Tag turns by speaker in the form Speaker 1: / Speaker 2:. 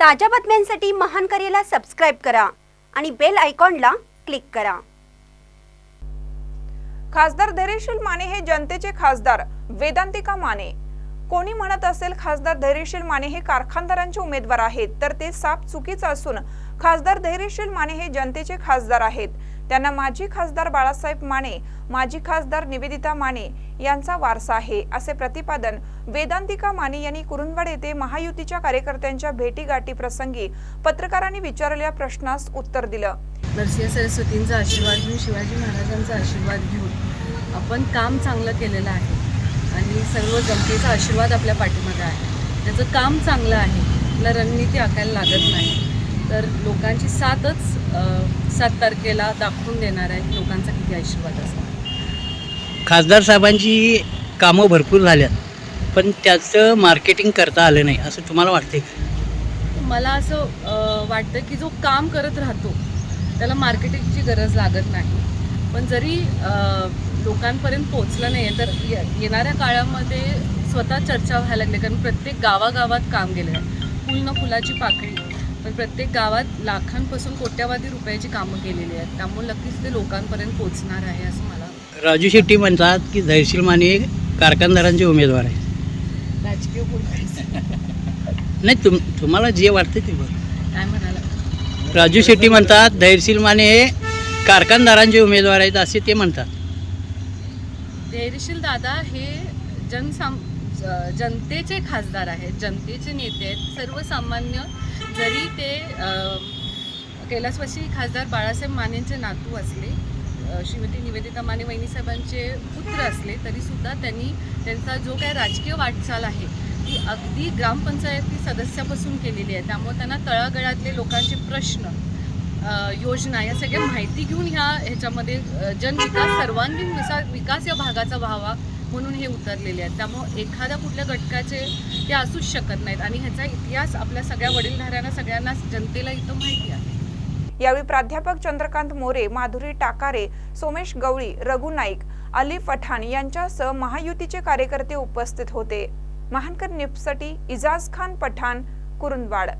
Speaker 1: ताज्या बातम्यांसाठी महान करेला सबस्क्राईब करा आणि बेल आयकॉनला क्लिक करा.
Speaker 2: खासदार धैर्यशील माने हे जनतेचे खासदार वेदांतिका माने. कोणी म्हणत असेल खासदार धैर्यशील माने हे कारखानदारांचे उमेदवार आहेत तर ते साप चुकीचं असून खासदार धैर्यशील माने हे जनतेचे खासदार आहेत. त्यांना माजी खासदार बाळासाहेब माने माजी खासदार निवेदिता माने यांचा वारसा आहे असे प्रतिपादन वेदांतिका माने यांनी कुरुंदवाड येथे महायुतीच्या कार्यकर्त्यांच्या भेटीगाठी प्रसंगी पत्रकारांनी विचारलेल्या प्रश्नास उत्तर दिलं.
Speaker 3: नरसिंह सरस्वतींचा आशीर्वाद घेऊन शिवाजी महाराजांचा आशीर्वाद घेऊन आपण काम चांगलं केलेलं आहे आणि सर्व जनतेचा आशीर्वाद आपल्या पाठीमध्ये आहे. त्याचं काम चांगलं आहे आपला रणनीती आखायला लागत नाही. तर लोकांची साथच सात तारखेला दाखवून देणार आहे लोकांचा किती आशीर्वाद असणार.
Speaker 4: खासदार साहेबांची कामं भरपूर झाल्यात पण त्याचं मार्केटिंग करता आलं नाही असं तुम्हाला वाटते का?
Speaker 3: मला असं वाटतं की जो काम करत राहतो त्याला मार्केटिंगची गरज लागत नाही. पण जरी लोकांपर्यंत पोचलं नाही तर ये- येणाऱ्या काळामध्ये स्वतः चर्चा व्हायला लागली कारण प्रत्येक गावागावात काम गेलं आहे. फुल न फुलाची पाकळी पण प्रत्येक गावात लाखांपासून कोट्यावधी रुपयाची कामं केलेली आहेत. त्यामुळे नक्कीच ते लोकांपर्यंत पोचणार आहे असं मला
Speaker 4: राजू शेट्टी म्हणतात की धैर्यशील माने कारखानदारांचे उमेदवार आहे
Speaker 3: राजकीय
Speaker 4: नाही तुम तुम्हाला जे वाटतं ते बघ
Speaker 3: काय म्हणाला?
Speaker 4: राजू शेट्टी म्हणतात धैर्यशील माने हे कारखानदारांचे उमेदवार आहेत असे ते म्हणतात.
Speaker 3: धैर्यशील दादा हे जनसाम ज- जनतेचे खासदार आहेत. जनतेचे नेते आहेत. सर्वसामान्य जरी ते कैलासवासी खासदार बाळासाहेब मानेंचे नातू असले श्रीमती निवेदिता माने वहिनीसाहेबांचे पुत्र असले तरीसुद्धा त्यांनी त्यांचा जो काय राजकीय वाटचाल आहे ती अगदी ग्रामपंचायती सदस्यापासून केलेली आहे. त्यामुळे त्यांना तळागळातले लोकांचे प्रश्न योजना या सगळ्या माहिती घेऊन ह्या ह्याच्यामध्ये जनविकास सर्वांगीण विसा विकास या भागाचा व्हावा म्हणून हे उतरलेले आहेत. त्यामुळं एखाद्या कुठल्या घटकाचे ते असूच शकत नाहीत. आणि ह्याचा इतिहास आपल्या सगळ्या वडीलधाऱ्यांना सगळ्यांना जनतेला इथं माहिती आहे.
Speaker 2: यावेळी प्राध्यापक चंद्रकांत मोरे माधुरी टाकारे सोमेश गवळी रघु नाईक अली पठाण यांच्यासह महायुतीचे कार्यकर्ते उपस्थित होते. महानकर निपसटी इजाज खान पठाण कुरुंदवाड.